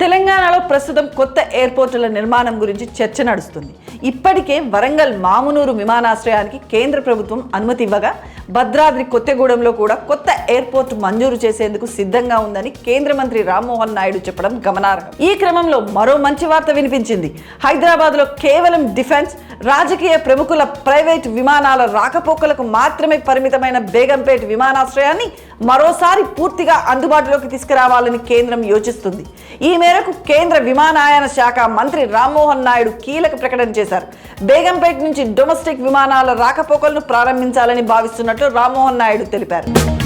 తెలంగాణలో ప్రస్తుతం కొత్త ఎయిర్పోర్టుల నిర్మాణం గురించి చర్చ నడుస్తుంది. ఇప్పటికే వరంగల్ మామునూరు విమానాశ్రయానికి కేంద్ర ప్రభుత్వం అనుమతి ఇవ్వగా భద్రాద్రి కొత్తగూడెంలో కూడా కొత్త ఎయిర్పోర్ట్ మంజూరు చేసేందుకు సిద్ధంగా ఉందని కేంద్ర మంత్రి రామ్మోహన్ నాయుడు చెప్పడం గమనార్హం. ఈ క్రమంలో మరో మంచి వార్త వినిపించింది. హైదరాబాద్లో కేవలం డిఫెన్స్ రాజకీయ ప్రముఖుల ప్రైవేట్ విమానాల రాకపోకలకు మాత్రమే పరిమితమైన బేగంపేట్ విమానాశ్రయాన్ని మరోసారి పూర్తిగా అందుబాటులోకి తీసుకురావాలని కేంద్రం యోచిస్తుంది. ఈ మేరకు కేంద్ర విమానయాన శాఖ మంత్రి రామ్మోహన్ నాయుడు కీలక ప్రకటన చేశారు. బేగంపేట్ నుంచి డొమెస్టిక్ విమానాల రాకపోకలను ప్రారంభించాలని భావిస్తున్నట్లు రామ్మోహన్ నాయుడు తెలిపారు.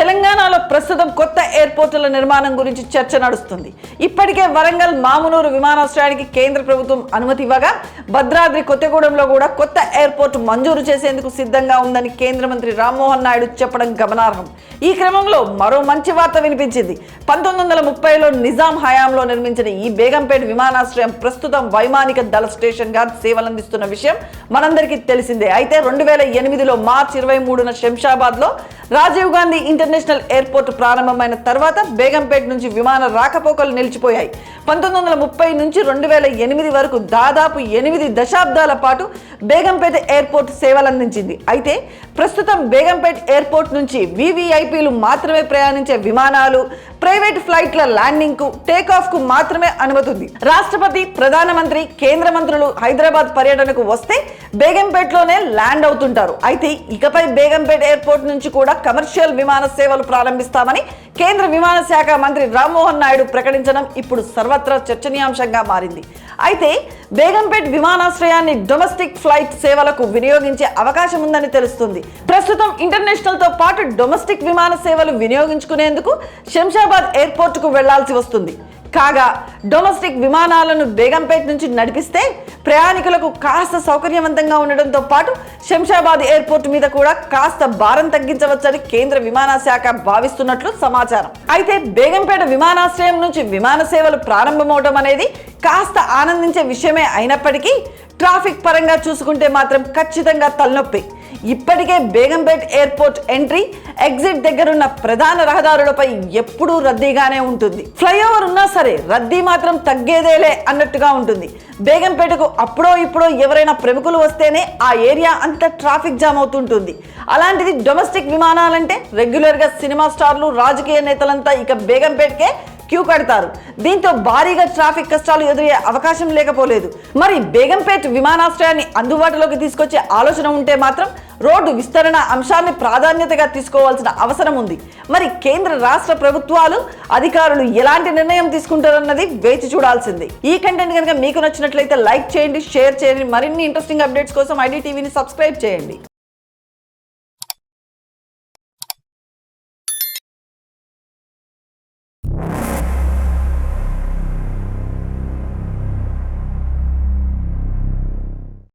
తెలంగాణలో ప్రస్తుతం కొత్త ఎయిర్పోర్టుల నిర్మాణం గురించి చర్చ నడుస్తుంది. ఇప్పటికే వరంగల్ మామునూరు విమానాశ్రయానికి కేంద్ర ప్రభుత్వం అనుమతి ఇవ్వగా భద్రాద్రి కొత్తగూడెంలో కూడా కొత్త ఎయిర్పోర్ట్ మంజూరు చేసేందుకు సిద్ధంగా ఉందని కేంద్ర మంత్రి రామ్మోహన్ నాయుడు చెప్పడం గమనార్హం. ఈ క్రమంలో మరో మంచి వార్త వినిపించింది. పంతొమ్మిది వందల ముప్పైలో నిజాం హయాంలో నిర్మించిన ఈ బేగంపేట విమానాశ్రయం ప్రస్తుతం వైమానిక దళ స్టేషన్గా సేవలందిస్తున్న విషయం మనందరికీ తెలిసిందే. అయితే రెండు వేల ఎనిమిదిలో మార్చి ఇరవై మూడున శంషాబాద్లో రాజీవ్ గాంధీ ఇంటర్నేషనల్ ఎయిర్పోర్ట్ ప్రారంభమైన తర్వాత బేగంపేట్ నుంచి విమాన రాకపోకలు నిలిచిపోయాయి. పంతొమ్మిది వందల ముప్పై నుంచి రెండు వేల ఎనిమిది వరకు దాదాపు ఎనిమిది దశాబ్దాల పాటు బేగంపేట ఎయిర్పోర్ట్ సేవలందించింది. అయితే ప్రస్తుతం బేగంపేట్ ఎయిర్పోర్ట్ నుంచి వివిఐపీలు మాత్రమే ప్రయాణించే విమానాలు ప్రైవేట్ ఫ్లైట్ల ల్యాండింగ్కు టేక్ ఆఫ్కు మాత్రమే అనుమతి ఉంది. రాష్ట్రపతి ప్రధానమంత్రి కేంద్ర మంత్రులు హైదరాబాద్ పర్యటనకు వస్తే బేగంపేట్లోనే ల్యాండ్ అవుతుంటారు. అయితే ఇకపై బేగంపేట్ ఎయిర్పోర్ట్ నుంచి కూడా కమర్షియల్ విమాన సేవలు ప్రారంభిస్తామని కేంద్ర విమాన శాఖ మంత్రి రామ్మోహన్ నాయుడు ప్రకటించడం ఇప్పుడు సర్వత్రా చర్చనీయాంశంగా మారింది. అయితే బేగంపేట్ విమానాశ్రయాన్ని డొమెస్టిక్ ఫ్లైట్ సేవలకు వినియోగించే అవకాశం ఉందని తెలుస్తుంది. ప్రస్తుతం ఇంటర్నేషనల్తో పాటు డొమెస్టిక్ విమాన సేవలు వినియోగించుకునేందుకు శంషాబాద్ ఎయిర్పోర్ట్కు వెళ్ళాల్సి వస్తుంది. కాగా డొమెస్టిక్ విమానాలను బేగంపేట్ నుంచి నడిపిస్తే ప్రయాణికులకు కాస్త సౌకర్యవంతంగా ఉండడంతో పాటు శంషాబాద్ ఎయిర్పోర్ట్ మీద కూడా కాస్త భారం తగ్గించవచ్చని కేంద్ర విమాన శాఖ భావిస్తున్నట్లు సమాచారం. అయితే బేగంపేట విమానాశ్రయం నుంచి విమాన సేవలు ప్రారంభమవడం అనేది కాస్త ఆనందించే విషయమే అయినప్పటికీ ట్రాఫిక్ పరంగా చూసుకుంటే మాత్రం ఖచ్చితంగా తలనొప్పి. ఇప్పటికే బేగంపేట్ ఎయిర్పోర్ట్ ఎంట్రీ ఎగ్జిట్ దగ్గరున్న ప్రధాన రహదారులపై ఎప్పుడూ రద్దీగానే ఉంటుంది. ఫ్లైఓవర్ ఉన్నా సరే రద్దీ మాత్రం తగ్గేదేలే అన్నట్టుగా ఉంటుంది. బేగంపేటకు అప్పుడో ఇప్పుడో ఎవరైనా ప్రముఖులు వస్తేనే ఆ ఏరియా అంతా ట్రాఫిక్ జామ్ అవుతుంటుంది. అలాంటిది డొమెస్టిక్ విమానాలంటే రెగ్యులర్గా సినిమా స్టార్లు రాజకీయ నేతలంతా ఇక బేగంపేటకే క్యూ కడతారు. దీంతో భారీగా ట్రాఫిక్ కష్టాలు ఎదురయ్యే అవకాశం లేకపోలేదు. మరి బేగంపేట్ విమానాశ్రయాన్ని అందుబాటులోకి తీసుకొచ్చే ఆలోచన ఉంటే మాత్రం రోడ్డు విస్తరణ అంశాన్ని ప్రాధాన్యతగా తీసుకోవాల్సిన అవసరం ఉంది. మరి కేంద్ర రాష్ట్ర ప్రభుత్వాలు అధికారులు ఎలాంటి నిర్ణయం తీసుకుంటారన్నది వేచి చూడాల్సింది. ఈ కంటెంట్ కనుక మీకు నచ్చినట్లయితే లైక్ చేయండి షేర్ చేయండి. మరిన్ని ఇంట్రెస్టింగ్ అప్డేట్స్ కోసం ఐడి టీవీని సబ్స్క్రైబ్ చేయండి.